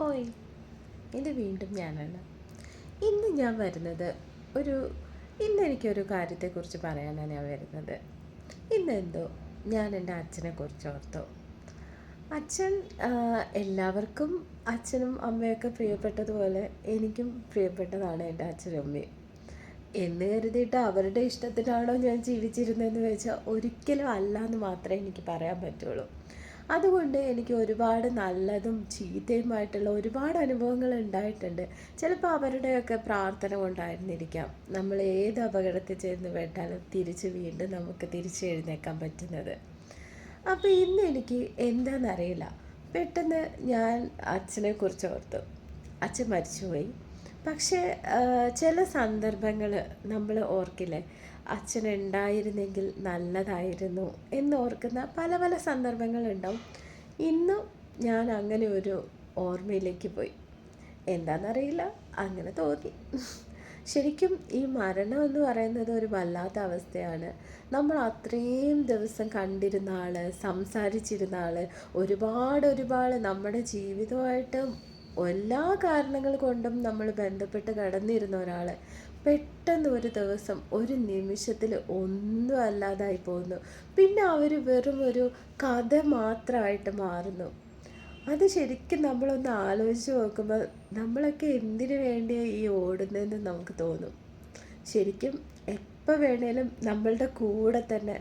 ഹോയ് ഇത് വീണ്ടും ഞാനാണ്. ഇന്ന് ഞാൻ വരുന്നത് ഒരു ഇന്ന് എനിക്കൊരു കാര്യത്തെക്കുറിച്ച് പറയാനാണ് ഞാൻ വരുന്നത്. ഇന്ന് എന്തോ ഞാൻ എന്റെ അച്ഛനെ കുറിച്ച് ഓർത്തു. അച്ഛൻ എല്ലാവർക്കും അച്ഛനും അമ്മയൊക്കെ പ്രിയപ്പെട്ടതുപോലെ എനിക്കും പ്രിയപ്പെട്ടതാണ് എന്റെ അച്ഛനും അമ്മയും. എന്ന് കരുതിയിട്ട് അവരുടെ ഇഷ്ടത്തിനാണോ ഞാൻ ജീവിച്ചിരുന്നതെന്ന് വെച്ചാൽ ഒരിക്കലും അല്ല എന്ന് മാത്രമേ എനിക്ക് പറയാൻ പറ്റുള്ളൂ. അതുകൊണ്ട് എനിക്ക് ഒരുപാട് നല്ലതും ചീത്തയുമായിട്ടുള്ള ഒരുപാട് അനുഭവങ്ങൾ ഉണ്ടായിട്ടുണ്ട്. ചിലപ്പോൾ അവരുടെയൊക്കെ പ്രാർത്ഥന കൊണ്ടായിരുന്നിരിക്കാം. നമ്മൾ ഏത് അപകടത്തിൽ ചെന്ന് പെട്ടാലും തിരിച്ച് വീണ്ടും നമുക്ക് തിരിച്ച് എഴുന്നേക്കാൻ പറ്റുന്നത്. അപ്പോൾ ഇന്ന് എനിക്ക് എന്താണെന്നറിയില്ല പെട്ടെന്ന് ഞാൻ അച്ഛനെ കുറിച്ച് ഓർത്തു. അച്ഛൻ മരിച്ചുപോയി. പക്ഷേ ചില സന്ദർഭങ്ങൾ നമ്മൾ ഓർക്കില്ലേ? അച്ഛൻ ഉണ്ടായിരുന്നെങ്കിൽ നല്ലതായിരുന്നു എന്നോർക്കുന്ന പല പല സന്ദർഭങ്ങളുണ്ടാവും. ഇന്നും ഞാൻ അങ്ങനെ ഒരു ഓർമ്മയിലേക്ക് പോയി. എന്താണെന്നറിയില്ല അങ്ങനെ തോന്നി. ശരിക്കും ഈ മരണം എന്ന് പറയുന്നത് ഒരു വല്ലാത്ത അവസ്ഥയാണ്. നമ്മൾ അത്രയും ദിവസം കണ്ടിരുന്ന ആൾ സംസാരിച്ചിരുന്ന ആൾ ഒരുപാട് ഒരുപാട് നമ്മുടെ ജീവിതമായിട്ട് എല്ലാ കാരണങ്ങൾ കൊണ്ടും നമ്മൾ ബന്ധപ്പെട്ട് കടന്നിരുന്ന ഒരാളെ പെട്ടെന്ന് ഒരു ദിവസം ഒരു നിമിഷത്തിൽ ഒന്നും അല്ലാതായി പോകുന്നു. പിന്നെ അവർ വെറും ഒരു കഥ മാത്രമായിട്ട് മാറുന്നു. അത് ശരിക്കും നമ്മളൊന്ന് ആലോചിച്ച് നോക്കുമ്പോൾ നമ്മളൊക്കെ എന്തിനു വേണ്ടിയാണ് ഈ ഓടുന്നതെന്ന് നമുക്ക് തോന്നും. ശരിക്കും എപ്പോൾ വേണേലും നമ്മളുടെ കൂടെ തന്നെ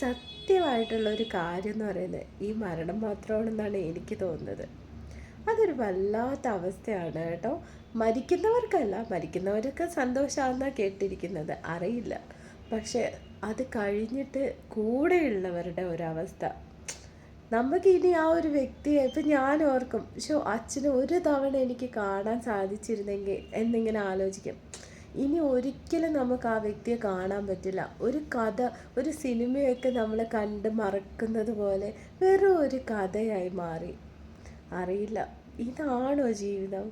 സത്യമായിട്ടുള്ള ഒരു കാര്യം എന്ന് പറയുന്നത് ഈ മരണം മാത്രമാണെന്നാണ് എനിക്ക് തോന്നുന്നത്. അതൊരു വല്ലാത്ത അവസ്ഥയാണ് കേട്ടോ. മരിക്കുന്നവർക്കല്ല മരിക്കുന്നവർക്ക് സന്തോഷമാണെന്നാണ് കേട്ടിരിക്കുന്നത്. അറിയില്ല. പക്ഷേ അത് കഴിഞ്ഞിട്ട് കൂടെയുള്ളവരുടെ ഒരവസ്ഥ. നമുക്ക് ഇനി ആ ഒരു വ്യക്തിയെ ഇപ്പം ഞാൻ ഓർക്കും. ഷോ അച്ഛന് ഒരു തവണ എനിക്ക് കാണാൻ സാധിച്ചിരുന്നെങ്കിൽ എന്നിങ്ങനെ ആലോചിക്കും. ഇനി ഒരിക്കലും നമുക്ക് ആ വ്യക്തിയെ കാണാൻ പറ്റില്ല. ഒരു കഥ ഒരു സിനിമയൊക്കെ നമ്മൾ കണ്ട് മറക്കുന്നത് പോലെ വെറും ഒരു കഥയായി മാറി. അറിയില്ല. ഇതാണോ ജീവിതം?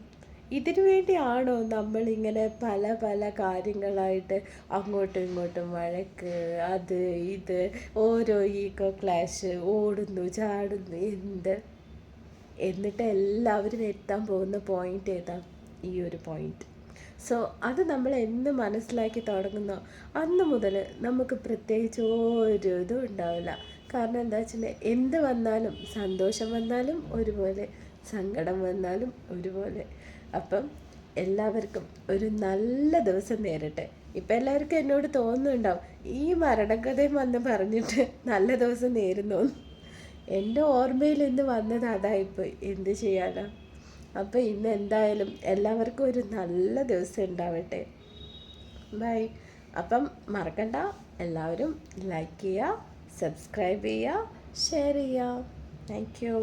ഇതിനു വേണ്ടിയാണോ നമ്മളിങ്ങനെ പല പല കാര്യങ്ങളായിട്ട് അങ്ങോട്ടും ഇങ്ങോട്ടും വഴക്ക് അത് ഇത് ഓരോ ഈക്കോ ക്ലാഷ് ഓടുന്നു ചാടുന്നു എന്ത്? എന്നിട്ട് എല്ലാവരും എത്താൻ പോകുന്ന പോയിന്റ് ഏതാ? ഈ ഒരു പോയിന്റ് സോ അത് നമ്മൾ എന്ന് മനസ്സിലാക്കി തുടങ്ങുന്നോ? അന്ന് മുതൽ നമുക്ക് പ്രത്യേകിച്ച് ഒരു ഇതും ഉണ്ടാവില്ല. കാരണം എന്താ വെച്ചിട്ടുണ്ടെങ്കിൽ എന്ത് വന്നാലും സന്തോഷം വന്നാലും ഒരുപോലെ സങ്കടം വന്നാലും ഒരുപോലെ. അപ്പം എല്ലാവർക്കും ഒരു നല്ല ദിവസം നേരട്ടെ. ഇപ്പം എല്ലാവർക്കും എന്നോട് തോന്നുന്നുണ്ടാവും ഈ മരണകഥയും വന്ന് പറഞ്ഞിട്ട് നല്ല ദിവസം നേരുന്നു എന്റെ ഓർമ്മയിൽ ഇന്ന് വന്നത് അതായിപ്പോയി. എന്ത് ചെയ്യാനാ? അപ്പോൾ ഇന്ന് എന്തായാലും എല്ലാവർക്കും ഒരു നല്ല ദിവസം ഉണ്ടാവട്ടെ. ബൈ അപ്പം മറക്കണ്ട. എല്ലാവരും ലൈക്ക് ചെയ്യുക സബ്സ്ക്രൈബ് ചെയ്യുക ഷെയർ ചെയ്യുക. Thank you